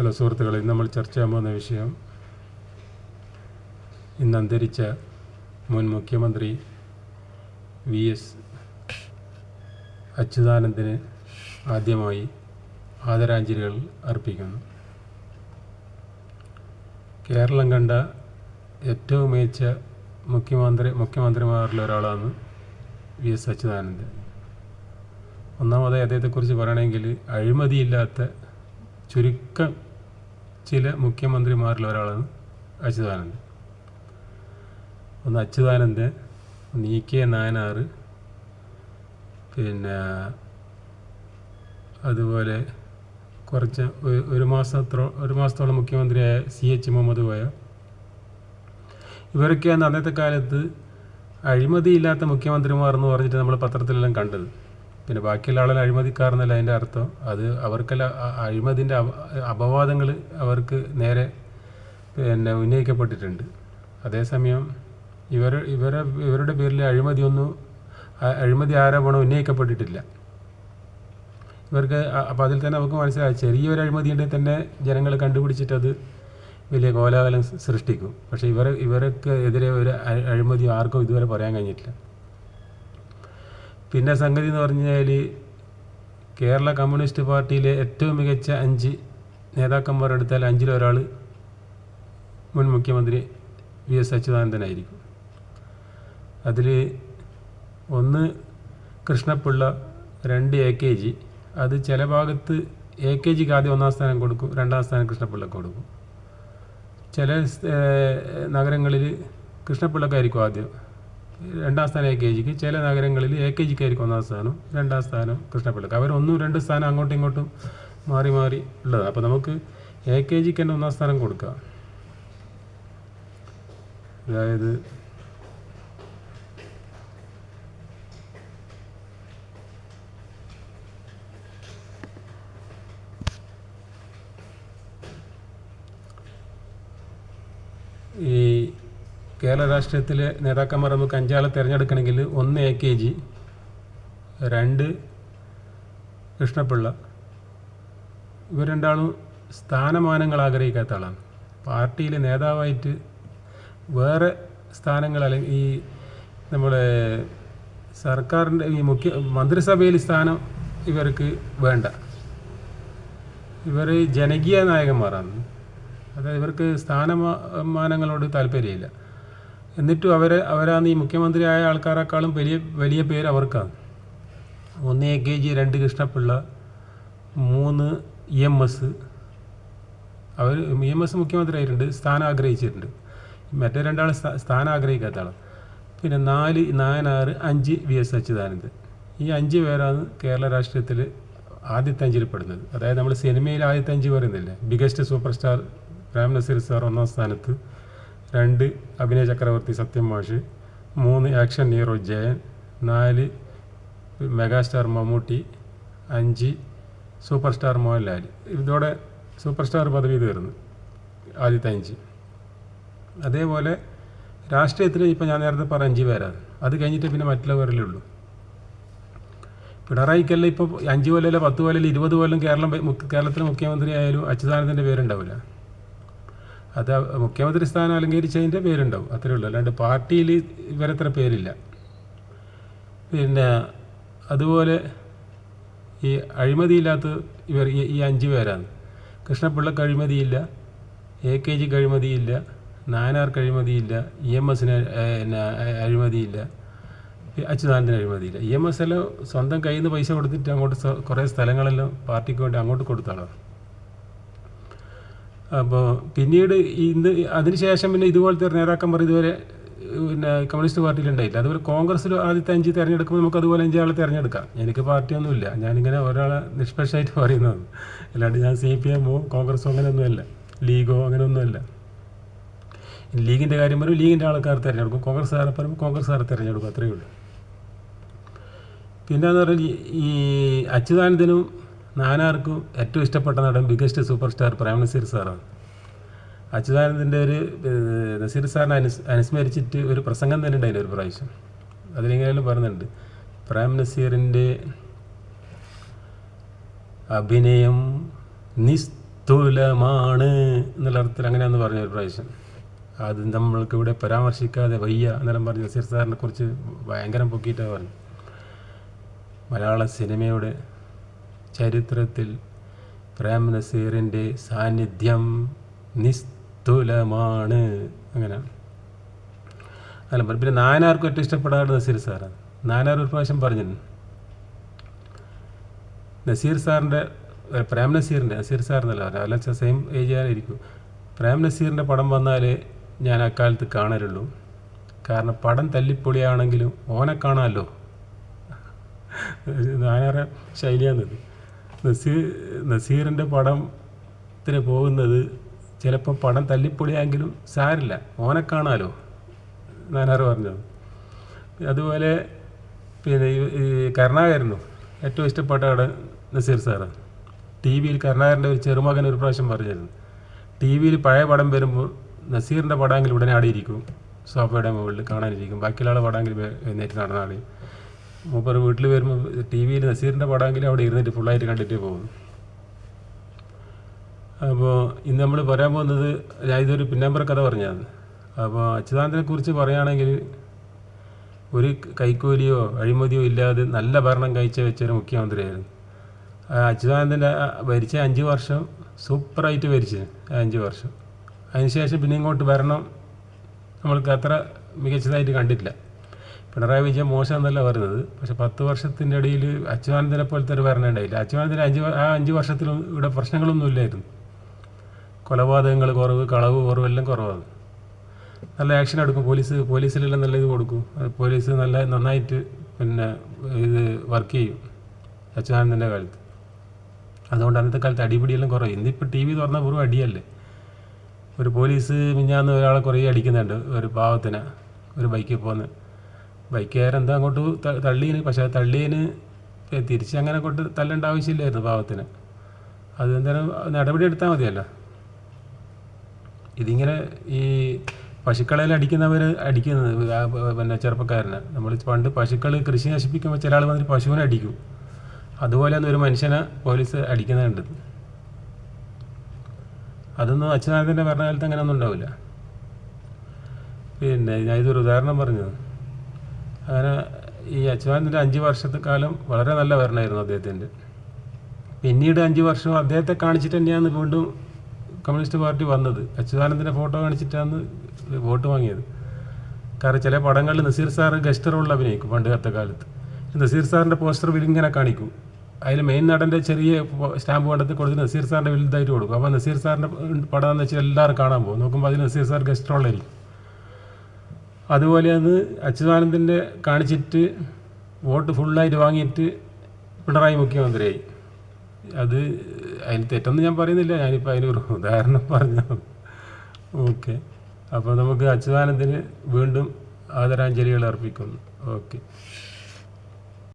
Hello സുഹൃത്തുക്കളെ നമ്മൾ ചർച്ച ചെയ്യാൻ പോകുന്ന വിഷയം ഇന്ന് അന്തരിച്ച മുൻ മുഖ്യമന്ത്രി വി എസ് അച്യുതാനന്ദന് ആദ്യമായി ആദരാഞ്ജലികൾ അർപ്പിക്കുന്നു. കേരളം കണ്ട ഏറ്റവും മികച്ച മുഖ്യമന്ത്രി മുഖ്യമന്ത്രിമാരിൽ ഒരാളാണ് വി എസ് അച്യുതാനന്ദൻ. ഒന്നാമതായി അദ്ദേഹത്തെക്കുറിച്ച് പറയണമെങ്കിൽ അഴിമതിയില്ലാത്ത ചുരുക്കം ചില മുഖ്യമന്ത്രിമാരിൽ ഒരാളാണ് അച്യുതാനന്ദൻ. ഒന്ന് അച്യുതാനന്ദൻ ഇ കെ നായനാർ പിന്നെ അതുപോലെ കുറച്ച് ഒരു- മാസത്തോ ഒരു മാസത്തോളം മുഖ്യമന്ത്രിയായ സി എച്ച് മുഹമ്മദ് കോയ ഇവരൊക്കെയാണ് അന്നത്തെ കാലത്ത് അഴിമതിയില്ലാത്ത മുഖ്യമന്ത്രിമാർ എന്ന് പറഞ്ഞിട്ട് നമ്മൾ പത്രത്തിലെല്ലാം കണ്ടത്. പിന്നെ ബാക്കിയുള്ള ആളുകൾ അഴിമതിക്കാരെന്നല്ല അതിന്റെ അർത്ഥം. അത് അവർക്കെല്ലാം അഴിമതിന്റെ അപ അപവാദങ്ങൾ അവർക്ക് നേരെ പിന്നെ ഉന്നയിക്കപ്പെട്ടിട്ടുണ്ട്. അതേസമയം ഇവർ ഇവരെ ഇവരുടെ പേരിൽ അഴിമതിയൊന്നും അഴിമതി ആരോപണം ഉന്നയിക്കപ്പെട്ടിട്ടില്ല. ഇവർക്ക് അപ്പോൾ അതിൽ തന്നെ നമുക്ക് മനസ്സിലായി ചെറിയൊരു അഴിമതി ഉണ്ടെങ്കിൽ തന്നെ ജനങ്ങൾ കണ്ടുപിടിച്ചിട്ട് അത് വലിയ കോലാഹലം സൃഷ്ടിക്കും. പക്ഷേ ഇവർ ഇവർക്ക് എതിരെ ഒരു അഴിമതി ആർക്കും ഇതുവരെ പറയാൻ കഴിഞ്ഞിട്ടില്ല. പിന്നെ സംഗതി എന്ന് പറഞ്ഞാൽ കേരള കമ്മ്യൂണിസ്റ്റ് പാർട്ടിയിലെ ഏറ്റവും മികച്ച അഞ്ച് നേതാക്കന്മാരെടുത്താൽ അഞ്ചിലൊരാൾ മുൻ മുഖ്യമന്ത്രി വി എസ് അച്യുതാനന്ദനായിരിക്കും അതിൽ ഒന്ന് കൃഷ്ണപിള്ള രണ്ട് എ കെ ജി. അത് ചില ഭാഗത്ത് എ കെ ജിക്ക് ആദ്യം ഒന്നാം സ്ഥാനം കൊടുക്കും രണ്ടാം സ്ഥാനം കൃഷ്ണപിള്ളക്ക് കൊടുക്കും. ചില നഗരങ്ങളിൽ കൃഷ്ണപിള്ളക്കായിരിക്കും ആദ്യം. രണ്ടാം സ്ഥാനം എ കെ ജിക്ക് ചില നഗരങ്ങളിൽ എ കെ ജിക്കായിരിക്കും ഒന്നാം സ്ഥാനം രണ്ടാം സ്ഥാനം കൃഷ്ണപിള്ളക്ക്. അവർ ഒന്നും രണ്ട് സ്ഥാനം അങ്ങോട്ടും ഇങ്ങോട്ടും മാറി മാറി ഉള്ളത്. അപ്പോൾ നമുക്ക് എ കെ ജിക്ക് തന്നെ ഒന്നാം സ്ഥാനം കൊടുക്കാം. അതായത് ഈ കേരള രാഷ്ട്രീയത്തിലെ നേതാക്കന്മാർ നമുക്ക് അഞ്ചാളെ തിരഞ്ഞെടുക്കണമെങ്കിൽ ഒന്ന് എ കെ ജി രണ്ട് കൃഷ്ണപിള്ള. ഇവർ രണ്ടാളും സ്ഥാനമാനങ്ങൾ ആഗ്രഹിക്കാത്ത ആളാണ്. പാർട്ടിയിലെ നേതാവായിട്ട് വേറെ സ്ഥാനങ്ങൾ അല്ലെങ്കിൽ ഈ നമ്മുടെ സർക്കാരിന്റെ ഈ മുഖ്യ മന്ത്രിസഭയിൽ സ്ഥാനം ഇവർക്ക് വേണ്ട. ഇവർ ജനകീയ നായകന്മാരാണ്. അതായത് ഇവർക്ക് സ്ഥാനമാനങ്ങളോട് താല്പര്യമില്ല. എന്നിട്ടും അവരെ അവരാണ് ഈ മുഖ്യമന്ത്രിയായ ആൾക്കാരെക്കാളും വലിയ വലിയ പേര് അവർക്കാണ്. ഒന്ന് എ കെ ജി രണ്ട് കൃഷ്ണപിള്ള മൂന്ന് ഇ എം എസ്. അവർ ഇ എം എസ് മുഖ്യമന്ത്രി ആയിട്ടുണ്ട് സ്ഥാനം ആഗ്രഹിച്ചിട്ടുണ്ട്. മറ്റേ രണ്ടാൾ സ്ഥാനം ആഗ്രഹിക്കാത്ത ആൾ പിന്നെ നാല് നായനാറ് അഞ്ച് വി എസ് അച്യുതാനന്ദൻ. ഈ അഞ്ച് പേരാണ് കേരള രാഷ്ട്രീയത്തിൽ ആദ്യത്തെ അഞ്ചിൽ പെടുന്നത്. അതായത് നമ്മൾ സിനിമയിൽ ആദ്യത്തെ അഞ്ച് പറയുന്നില്ലേ? Biggest super star Prem Nazir sir ഒന്നാം സ്ഥാനത്ത്. രണ്ട് അഭിനയ ചക്രവർത്തി സത്യം മാഷ്. മൂന്ന് ആക്ഷൻ ഹീറോ ജയൻ. നാല് മെഗാസ്റ്റാർ മമ്മൂട്ടി. അഞ്ച് സൂപ്പർ സ്റ്റാർ മോഹൻലാൽ. ഇതോടെ സൂപ്പർ സ്റ്റാർ പദവി തീർന്നു ആദ്യത്തെ അഞ്ച്. അതേപോലെ രാഷ്ട്രീയത്തിൽ ഇപ്പോൾ ഞാൻ നേരത്തെ പറഞ്ഞ അഞ്ച് പേരാണ്. അത് കഴിഞ്ഞിട്ട് പിന്നെ മറ്റുള്ളവരിലേ ഉള്ളൂ. പിണറായിക്കല്ല ഇപ്പോൾ അഞ്ച് കൊല്ലം പത്ത് കൊല്ലം ഇരുപത് കൊല്ലം കേരളം കേരളത്തിലെ മുഖ്യമന്ത്രി ആയാലും അച്യുതാനന്ദന്റെ പേരുണ്ടാവില്ല അത് മുഖ്യമന്ത്രി സ്ഥാനം അലങ്കരിച്ചതിന്റെ പേരുണ്ടാവും അത്രേ ഉള്ളൂ. അല്ലാണ്ട് പാർട്ടിയിൽ ഇവരത്ര പേരില്ല. പിന്നെ അതുപോലെ ഈ അഴിമതിയില്ലാത്ത ഇവർ ഈ അഞ്ച് പേരാണ്. കൃഷ്ണപിള്ളക്ക് അഴിമതിയില്ല എ കെ ജിക്ക് അഴിമതിയില്ല നായനാർക്ക് അഴിമതിയില്ല ഇ എം എസിന് പിന്നെ അഴിമതിയില്ല അച്യുതാനന്ദൻ അഴിമതിയില്ല. ഇ എം എസ് എല്ലാം സ്വന്തം കയ്യിൽ നിന്ന് പൈസ കൊടുത്തിട്ട് അങ്ങോട്ട് കുറേ സ്ഥലങ്ങളെല്ലാം പാർട്ടിക്ക് വേണ്ടി അങ്ങോട്ട് കൊടുത്താളാണ് അപ്പോൾ പിന്നീട് ഇന്ന് അതിനുശേഷം പിന്നെ ഇതുപോലത്തെ ഒരു നേതാക്കന്മാർ ഇതുവരെ പിന്നെ കമ്മ്യൂണിസ്റ്റ് പാർട്ടിയിൽ ഉണ്ടായില്ല അതുപോലെ കോൺഗ്രസ്സിൽ ആദ്യത്തെ അഞ്ച് തിരഞ്ഞെടുക്കുമ്പോൾ നമുക്ക് അതുപോലെ അഞ്ചാളെ തിരഞ്ഞെടുക്കാം. എനിക്ക് പാർട്ടിയൊന്നുമില്ല. ഞാനിങ്ങനെ ഒരാളെ നിഷ്പക്ഷമായിട്ട് പറയുന്നത്. അല്ലാണ്ട് ഞാൻ സി പി എമ്മോ കോൺഗ്രസ്സോ അങ്ങനെയൊന്നുമല്ല. ലീഗോ അങ്ങനെയൊന്നുമല്ല. ലീഗിന്റെ കാര്യം വരും ലീഗിന്റെ ആൾക്കാർ തിരഞ്ഞെടുക്കും. കോൺഗ്രസ് ആരെ പറയും കോൺഗ്രസ് കോൺഗ്രസ്സുകാരെ തിരഞ്ഞെടുക്കും. അത്രയേ ഉള്ളൂ. പിന്നെ എന്ന് പറഞ്ഞാൽ ഈ അച്യുതാനന്ദനും നാനാർക്കും ഏറ്റവും ഇഷ്ടപ്പെട്ട നടൻ biggest super star Prem Nazir സാറാണ്. അച്യുതാനന്ദന്റെ ഒരു നസീർ സാറിനെ അനുസ് അനുസ്മരിച്ചിട്ട് ഒരു പ്രസംഗം തന്നെ ഉണ്ടായില്ല ഒരു പ്രാവശ്യം. അതിലെങ്ങനെയാലും പറയുന്നുണ്ട്. പ്രേം നസീറിന്റെ അഭിനയം നിസ്തുലമാണ് എന്നുള്ള അർത്ഥത്തിൽ അങ്ങനെയാന്ന് പറഞ്ഞ ഒരു പ്രാവശ്യം. അത് നമ്മൾക്ക് ഇവിടെ പരാമർശിക്കാതെ വയ്യ എന്നെല്ലാം പറഞ്ഞ് നസീർ സാറിനെ കുറിച്ച് ഭയങ്കരം പൊക്കിയിട്ടാണ് പറഞ്ഞു മലയാള സിനിമയുടെ ചരിത്രത്തിൽ പ്രേം നസീറിന്റെ സാന്നിധ്യം നിസ്തുലമാണ്. അങ്ങനെ. അല്ല പിന്നെ നാനാർക്കും ഏറ്റവും ഇഷ്ടപ്പെടാറ് നസീർ സാറാണ്. നാനാർ ഒരു പ്രാവശ്യം പറഞ്ഞിരുന്നു. നസീർ സാറിന്റെ പ്രേം നസീറിന്റെ നസീർ സാറിനല്ല പറഞ്ഞത് അല്ല സെയിം ഏജ് ആയിരിക്കും പ്രേം നസീറിന്റെ പടം വന്നാലേ ഞാൻ അക്കാലത്ത് കാണലുള്ളൂ കാരണം പടം തല്ലിപ്പൊളിയാണെങ്കിലും ഓനെ കാണാമല്ലോ നായനാറെ ശൈലിയാണിത്. നസീർ നസീറിന്റെ പടത്തിന് പോകുന്നത് ചിലപ്പോൾ പടം തല്ലിപ്പൊളിയാങ്കിലും സാരില്ല. ഓനെ കാണാലോ? നാനാറ് പറഞ്ഞത് അതുപോലെ പിന്നെ ഈ- കരുണാകരനു ഏറ്റവും ഇഷ്ടപ്പെട്ട അവിടെ നസീർ സാറ്. ടി വിയിൽ കരുണാകരന്റെ ഒരു ചെറുമകൻ ഒരു പ്രാവശ്യം പറഞ്ഞിരുന്നു ടി വിയിൽ പഴയ പടം വരുമ്പോൾ നസീറിന്റെ പടമെങ്കിൽ ഉടനെ ആടിയിരിക്കും. സോഫയുടെ മുകളിൽ കാണാനിരിക്കും. ബാക്കിയുള്ള വേ- എഴുന്നേറ്റ് നടന്ന ആളെ മൂപ്പർ വീട്ടിൽ വരുമ്പോൾ ടി വിയിൽ നസീറിന്റെ പടമെങ്കിലും അവിടെ ഇരുന്നിട്ട് ഫുള്ളായിട്ട് കണ്ടിട്ട് പോകുന്നു. അപ്പോൾ ഇന്ന് നമ്മൾ പറയാൻ പോകുന്നത് ഇതൊരു പിന്നാമ്പറ കഥ പറഞ്ഞതാണ്. അപ്പോൾ അച്യുതാനന്ദനെ കുറിച്ച് പറയുകയാണെങ്കിൽ ഒരു കൈക്കൂലിയോ അഴിമതിയോ ഇല്ലാതെ നല്ല ഭരണം കഴിച്ച വെച്ചൊരു മുഖ്യമന്ത്രിയായിരുന്നു. അച്യുതാനന്ദന്റെ ഭരിച്ച അഞ്ച് വർഷം സൂപ്പറായിട്ട് ഭരിച്ചു അഞ്ച് വർഷം. അതിനുശേഷം പിന്നെ ഇങ്ങോട്ട് ഭരണം നമ്മൾക്ക് അത്ര മികച്ചതായിട്ട് കണ്ടിട്ടില്ല. പിണറായി വിജയൻ മോശം എന്നല്ല പറയുന്നത്. പക്ഷെ പത്ത് വർഷത്തിന്റെ ഇടയിൽ അച്യുതാനന്ദനെ പോലത്തെ ഒരു ഭരണം ഉണ്ടായില്ല. അച്യുതാനന്ദന് അഞ്ച് ആ അഞ്ച് വർഷത്തിലും ഇവിടെ പ്രശ്നങ്ങളൊന്നും ഇല്ലായിരുന്നു. കൊലപാതകങ്ങൾ കുറവ് കളവ് കുറവ് എല്ലാം കുറവാണ്. നല്ല ആക്ഷൻ എടുക്കും. പോലീസ് പോലീസിലെല്ലാം നല്ല ഇത് കൊടുക്കും. പോലീസ് നല്ല നന്നായിട്ട് പിന്നെ ഇത് വർക്ക് ചെയ്യും അച്യുതാനന്ദന്റെ കാലത്ത്. അതുകൊണ്ട് അന്നത്തെ കാലത്ത് അടിപിടിയെല്ലാം കുറവ്. ഇന്നിപ്പോൾ ടി വി തുറന്നാൽ വെറും അടിയല്ലേ? ഒരു പോലീസ് മിഞ്ഞാന്ന് ഒരാളെ കുറേ അടിക്കുന്നുണ്ട്. ഒരു പാവത്തിന് ഒരു ബൈക്കിൽ പോന്ന് ബൈക്കുകാരെന്താ അങ്ങോട്ട് തള്ളീന്. പക്ഷേ തള്ളീന് തിരിച്ച് അങ്ങനെ കൊണ്ട് തല്ലേണ്ട ആവശ്യമില്ലായിരുന്നു പാവത്തിന്. അത് എന്തായാലും നടപടി എടുത്താൽ മതിയല്ലോ. ഇതിങ്ങനെ ഈ പശുക്കളെ അടിക്കുന്നവർ അടിക്കുന്നത് പിന്നെ ചെറുപ്പക്കാരനെ. നമ്മൾ പണ്ട് പശുക്കൾ കൃഷി നശിപ്പിക്കുമ്പോൾ ചില ആൾ വന്നിട്ട് പശുവിനെ അടിക്കും. അതുപോലെയാണ് ഒരു മനുഷ്യനെ പോലീസ് അടിക്കുന്നുണ്ട്. അതൊന്നും അച്യുതാനന്ദന്റെ ഭരണകാലത്ത് അങ്ങനെ ഒന്നും ഉണ്ടാവില്ല. പിന്നെ ഞാൻ ഇതൊരു ഉദാഹരണം പറഞ്ഞത്. അങ്ങനെ ഈ അച്യുതാനന്ദന്റെ അഞ്ച് വർഷത്തെ കാലം വളരെ നല്ല ഭരണമായിരുന്നു അദ്ദേഹത്തിന്റെ പിന്നീട് അഞ്ച് വർഷം അദ്ദേഹത്തെ കാണിച്ചിട്ട് തന്നെയാണ് വീണ്ടും കമ്മ്യൂണിസ്റ്റ് പാർട്ടി വന്നത്. അച്യുതാനന്ദന്റെ ഫോട്ടോ കാണിച്ചിട്ടാണ് വോട്ട് വാങ്ങിയത്. കാരണം ചില പടങ്ങളിൽ നസീർ സാറ് ഗസ്റ്റ് റോളിൽ അഭിനയിക്കും പണ്ട് കാലത്തെ കാലത്ത്. നസീർ സാറിന്റെ പോസ്റ്റർ ഇങ്ങനെ കാണിക്കും. അതിൽ മെയിൻ നടന്റെ ചെറിയ സ്റ്റാമ്പ് കണ്ടെത്തി കൊടുത്ത് നസീർ സാറിന്റെ വലുതായിട്ട് കൊടുക്കും. അപ്പോൾ നസീർ സാറിന്റെ പടം എന്ന് വെച്ചാൽ എല്ലാവരും കാണാൻ പോകും. നോക്കുമ്പോൾ അതിൽ നസീർ സാർ ഗസ്റ്റ് റോളായിരിക്കും അതുപോലെയാണ് അച്യുതാനന്ദന്റെ കാണിച്ചിട്ട് വോട്ട് ഫുള്ളായിട്ട് വാങ്ങിയിട്ട് പിണറായി മുഖ്യമന്ത്രിയായി. അത് അതിന് തെറ്റൊന്നും ഞാൻ പറയുന്നില്ല. ഞാനിപ്പോൾ അതിനൊരു ഉദാഹരണം പറഞ്ഞു? ഓക്കെ. അപ്പോൾ നമുക്ക് അച്യുതാനന്ദന് വീണ്ടും ആദരാഞ്ജലികൾ അർപ്പിക്കുന്നു. ഓക്കെ.